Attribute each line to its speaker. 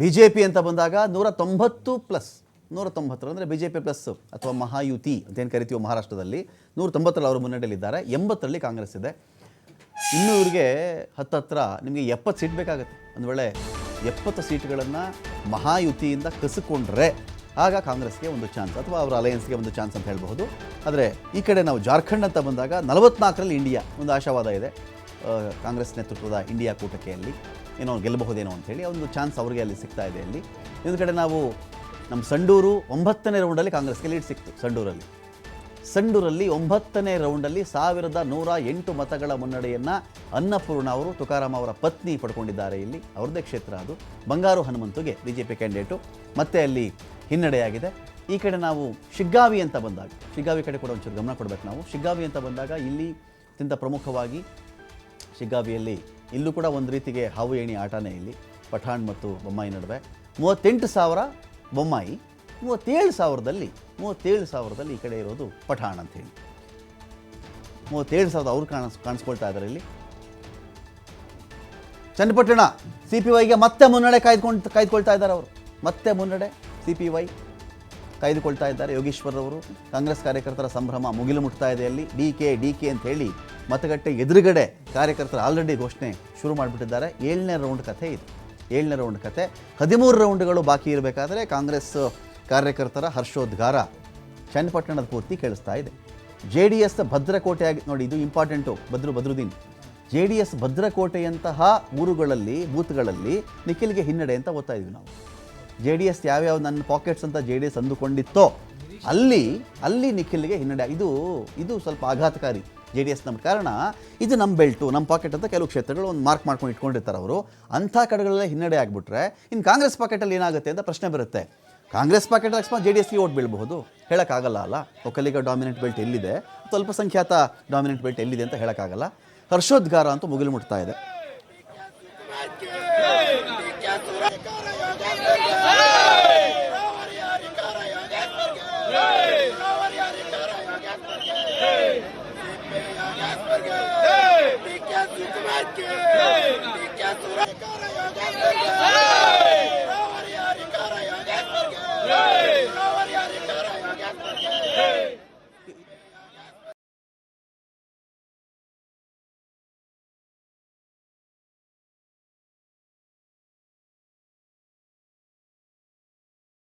Speaker 1: B J P ಅಂತ ಬಂದಾಗ ನೂರ ತೊಂಬತ್ತು ಪ್ಲಸ್, ನೂರ ತೊಂಬತ್ತರ ಅಂದರೆ ಬಿ ಜೆ ಪಿ ಪ್ಲಸ್ ಅಥವಾ ಮಹಾಯುತಿ ಅಂತೇನು ಕರಿತೀವೋ ಮಹಾರಾಷ್ಟ್ರದಲ್ಲಿ, ನೂರ ತೊಂಬತ್ತರಲ್ಲಿ ಅವರು ಮುನ್ನಡೆಯಲ್ಲಿದ್ದಾರೆ, ಎಂಬತ್ತರಲ್ಲಿ ಕಾಂಗ್ರೆಸ್ ಇದೆ. ಇನ್ನು ಇವ್ರಿಗೆ ಹತ್ತತ್ರ ನಿಮಗೆ ಎಪ್ಪತ್ತು ಸೀಟ್ ಬೇಕಾಗುತ್ತೆ. ಒಂದು ವೇಳೆ ಎಪ್ಪತ್ತು ಸೀಟ್ಗಳನ್ನು ಮಹಾಯುತಿಯಿಂದ ಕಸಿಕೊಂಡ್ರೆ ಆಗ ಕಾಂಗ್ರೆಸ್ಗೆ ಒಂದು ಚಾನ್ಸ್ ಅಥವಾ ಅವರ ಅಲಯನ್ಸ್ಗೆ ಒಂದು ಚಾನ್ಸ್ ಅಂತ ಹೇಳಬಹುದು. ಆದರೆ ಈ ಕಡೆ ನಾವು ಜಾರ್ಖಂಡ್ ಅಂತ ಬಂದಾಗ ನಲವತ್ನಾಲ್ಕರಲ್ಲಿ ಇಂಡಿಯಾ ಒಂದು ಆಶಾವಾದ ಇದೆ. ಕಾಂಗ್ರೆಸ್ ನೇತೃತ್ವದ ಇಂಡಿಯಾ ಕೂಟಕ್ಕೆ ಅಲ್ಲಿ ಏನೋ ಗೆಲ್ಲಬಹುದೇನೋ ಅಂಥೇಳಿ ಒಂದು ಚಾನ್ಸ್ ಅವ್ರಿಗೆ ಅಲ್ಲಿ ಸಿಗ್ತಾ ಇದೆ ಅಲ್ಲಿ. ಇನ್ನೊಂದು ಕಡೆ ನಾವು ನಮ್ಮ ಸಂಡೂರು ಒಂಬತ್ತನೇ ರೌಂಡಲ್ಲಿ ಕಾಂಗ್ರೆಸ್ಗೆ ಲೀಡ್ ಸಿಕ್ತು ಸಂಡೂರಲ್ಲಿ. ಸಂಡೂರಲ್ಲಿ ಒಂಬತ್ತನೇ ರೌಂಡಲ್ಲಿ ಸಾವಿರದ ನೂರ ಎಂಟು ಮತಗಳ ಮುನ್ನಡೆಯನ್ನು ಅನ್ನಪೂರ್ಣ ಅವರು, ತುಕಾರಾಮ್ ಅವರ ಪತ್ನಿ ಪಡ್ಕೊಂಡಿದ್ದಾರೆ ಇಲ್ಲಿ. ಅವ್ರದ್ದೇ ಕ್ಷೇತ್ರ ಅದು. ಬಂಗಾರು ಹನುಮಂತುಗೆ ಬಿ ಜೆ ಪಿ ಕ್ಯಾಂಡಿಡೇಟು. ಮತ್ತೆ ಅಲ್ಲಿ ಹಿನ್ನಡೆಯಾಗಿದೆ. ಈ ಕಡೆ ನಾವು ಶಿಗ್ಗಾವಿ ಅಂತ ಬಂದಾಗ, ಶಿಗ್ಗಾವಿ ಕಡೆ ಕೂಡ ಒಂಚೂರು ಗಮನ ಕೊಡಬೇಕು ನಾವು. ಶಿಗ್ಗಾವಿ ಅಂತ ಬಂದಾಗ ಇಲ್ಲಿ ಅತ್ಯಂತ ಪ್ರಮುಖವಾಗಿ ಶಿಗ್ಗಾವಿಯಲ್ಲಿ ಇಲ್ಲೂ ಕೂಡ ಒಂದು ರೀತಿಗೆ ಹಾವು ಏಣಿ ಆಟನೇ ಇಲ್ಲಿ, ಪಠಾಣ್ ಮತ್ತು ಬೊಮ್ಮಾಯಿ ನಡುವೆ. ಮೂವತ್ತೆಂಟು ಸಾವಿರ ಬೊಮ್ಮಾಯಿ, ಮೂವತ್ತೇಳು ಸಾವಿರದಲ್ಲಿ ಮೂವತ್ತೇಳು ಸಾವಿರದಲ್ಲಿ ಈ ಕಡೆ ಇರೋದು ಪಠಾಣ್ ಅಂತ ಹೇಳಿ. ಮೂವತ್ತೇಳು ಸಾವಿರದ ಅವ್ರು ಕಾಣಿಸ್ ಕಾಣಿಸ್ಕೊಳ್ತಾ ಇದ್ದಾರೆ ಇಲ್ಲಿ. ಚನ್ನಪಟ್ಟಣ, ಸಿ ಪಿ ವೈಗೆ ಮತ್ತೆ ಮುನ್ನಡೆ ಕಾಯ್ದುಕೊಂಡು, ಕಾಯ್ದುಕೊಳ್ತಾ ಇದ್ದಾರೆ ಅವರು. ಮತ್ತೆ ಮುನ್ನಡೆ ಸಿ ಪಿ ವೈ ಕಾಯ್ದುಕೊಳ್ತಾ ಇದ್ದಾರೆ. ಯೋಗೀಶ್ವರ್ ಅವರು ಕಾಂಗ್ರೆಸ್ ಕಾರ್ಯಕರ್ತರ ಸಂಭ್ರಮ ಮುಗಿಲು ಮುಟ್ತಾ ಇದೆ ಅಲ್ಲಿ. ಡಿ ಕೆ ಡಿ ಕೆ ಅಂತ ಹೇಳಿ ಮತಗಟ್ಟೆ ಎದುರುಗಡೆ ಕಾರ್ಯಕರ್ತರು ಆಲ್ರೆಡಿ ಘೋಷಣೆ ಶುರು ಮಾಡಿಬಿಟ್ಟಿದ್ದಾರೆ. ಏಳನೇ ರೌಂಡ್ ಕಥೆ ಇದು. ಏಳನೇ ರೌಂಡ್ ಕಥೆ. ಹದಿಮೂರು ರೌಂಡ್ಗಳು ಬಾಕಿ ಇರಬೇಕಾದ್ರೆ ಕಾಂಗ್ರೆಸ್ ಕಾರ್ಯಕರ್ತರ ಹರ್ಷೋದ್ಗಾರ ಚನ್ನಪಟ್ಟಣದ ಪೂರ್ತಿ ಕೇಳಿಸ್ತಾ ಇದೆ. ಜೆ ಡಿ ಎಸ್ ಭದ್ರಕೋಟೆಯಾಗಿ ನೋಡಿ, ಇದು important. Badru Badruddin J D S ಭದ್ರಕೋಟೆಯಂತಹ ಊರುಗಳಲ್ಲಿ, ಬೂತ್ಗಳಲ್ಲಿ ನಿಖಿಲ್ಗೆ ಹಿನ್ನಡೆ ಅಂತ ಓದ್ತಾ ಇದ್ವಿ ನಾವು. ಜೆ ಡಿ ಎಸ್ ಯಾವ್ಯಾವ ನನ್ನ ಪಾಕೆಟ್ಸ್ ಅಂತ ಜೆ ಡಿ ಎಸ್ ಅಂದುಕೊಂಡಿತ್ತೋ, ಅಲ್ಲಿ ಅಲ್ಲಿ ನಿಖಿಲ್ಗೆ ಹಿನ್ನಡೆ. ಇದು ಇದು ಸ್ವಲ್ಪ ಆಘಾತಕಾರಿ. ಜೆ ಡಿ ಎಸ್ ನಮ್ಮ ಕಾರಣ, ಇದು ನಮ್ಮ ಬೆಲ್ಟು ನಮ್ಮ ಪಾಕೆಟ್ ಅಂತ ಕೆಲವು ಕ್ಷೇತ್ರಗಳು ಒಂದು ಮಾರ್ಕ್ ಮಾಡ್ಕೊಂಡು ಇಟ್ಕೊಂಡಿರ್ತಾರೆ ಅವರು. ಅಂಥ ಕಡೆಗಳಲ್ಲೇ ಹಿನ್ನಡೆ ಆಗಿಬಿಟ್ರೆ ಇನ್ನು ಕಾಂಗ್ರೆಸ್ ಪಾಕೆಟಲ್ಲಿ ಏನಾಗುತ್ತೆ ಅಂತ ಪ್ರಶ್ನೆ ಬರುತ್ತೆ. ಕಾಂಗ್ರೆಸ್ ಪಾಕೆಟ್ ಅಕಸ್ಮಾತ್ ಜೆ ಡಿ ಎಸ್ಗೆ ಓಟ್ ಬೀಳಬಹುದು? ಹೇಳೋಕ್ಕಾಗಲ್ಲ ಅಲ್ಲ? ಒಕ್ಕಲಿಗ ಡಾಮಿನೆಂಟ್ ಬೆಲ್ಟ್ ಎಲ್ಲಿದೆ? ಅಲ್ಪಸಂಖ್ಯಾತ ಡಾಮಿನೆಂಟ್ ಬೆಲ್ಟ್ ಎಲ್ಲಿದೆ ಅಂತ ಹೇಳೋಕ್ಕಾಗಲ್ಲ? ಹರ್ಷೋದ್ಗಾರ ಅಂತೂ ಮುಗಿಲು ಮುಟ್ತಾ ಇದೆ.
Speaker 2: D K Shivakumar